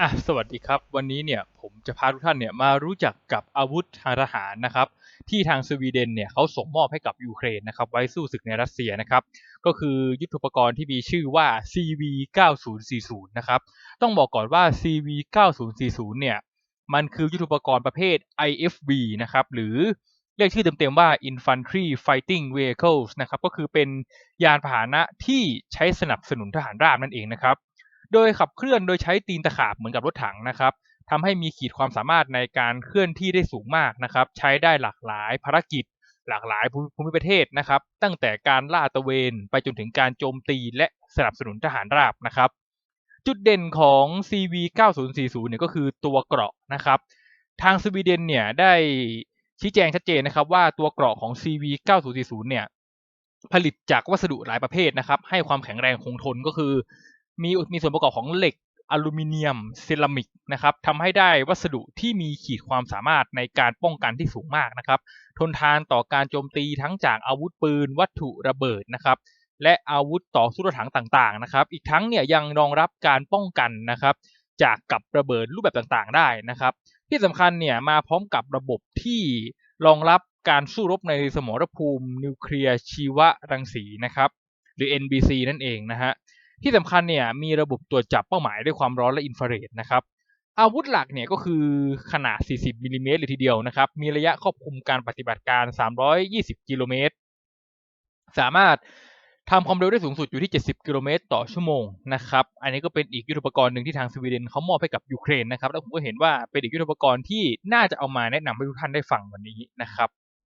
อะสวัสดีครับ วันนี้เนี่ยผมจะพาทุกท่านเนี่ยมารู้จักกับอาวุธทางทหารนะครับที่ทางสวีเดนเนี่ยเขาส่งมอบให้กับยูเครนนะครับไว้สู้ศึกในรัสเซียนะครับก็คือยุทธปกรณ์ที่มีชื่อว่า CV 9040นะครับต้องบอกก่อนว่า CV 9040เนี่ยมันคือยุทธปกรณ์ประเภท IFV นะครับหรือเรียกชื่อเต็มๆว่า Infantry Fighting Vehicles นะครับก็คือเป็นยานพาหนะที่ใช้สนับสนุนทหารราบนั่นเองนะครับ โดยขับเคลื่อนโดยใช้ตีนตะขาบเหมือนกับรถถังนะครับทำให้มีขีดความสามารถในการเคลื่อนที่ได้สูงมากนะครับ ใช้ได้หลากหลายภารกิจ หลากหลายภูมิประเทศนะครับ ตั้งแต่การล่าตะเวนไปจนถึงการโจมตีและสนับสนุนทหารราบนะครับ จุดเด่นของ CV 9040เนี่ยก็คือตัวเกราะนะครับ ทางสวีเดนเนี่ยได้ชี้แจงชัดเจนนะครับว่าตัวเกราะของ CV 9040เนี่ยผลิตจากวัสดุหลายประเภทนะครับ ให้ความแข็งแรงคงทนก็คือ มีมีส่วนประกอบของเหล็กอลูมิเนียมเซรามิกนะครับทำให้ได้วัสดุที่มีขีดความสามารถในการป้องกันที่สูงมากนะครับ ทนทานต่อการโจมตีทั้งจากอาวุธปืน วัตถุระเบิดนะครับ และอาวุธต่อสู้รถถังต่างๆนะครับ อีกทั้งเนี่ยยังรองรับการป้องกันนะครับ จากกับระเบิดรูปแบบต่างๆ ได้นะครับ ที่สำคัญเนี่ยมาพร้อมกับระบบที่รองรับการสู้รบในสมรภูมินิวเคลียร์ชีวรังสีนะครับ หรือ NBC นั่นเองนะฮะ ที่สำคัญเนี่ยมีระบบตรวจจับเป้าหมายด้วยความร้อนและอินฟราเรดนะครับอาวุธหลักเนี่ยก็คือขนาด 40มิลลิเมตรเลยทีเดียวนะครับ มีระยะครอบคลุมการปฏิบัติการ 320 กิโลเมตร สามารถทำความเร็วได้สูงสุดอยู่ที่ 70 กิโลเมตรต่อชั่วโมงนะครับ อันนี้ก็เป็นอีกยุทธปกรณ์หนึ่งที่ทางสวีเดนเขามอบให้กับยูเครนนะครับ แล้วผมก็เห็นว่าเป็นอีกยุทธปกรณ์ที่น่าจะเอามาแนะนำให้ทุกท่านได้ฟังวันนี้นะครับ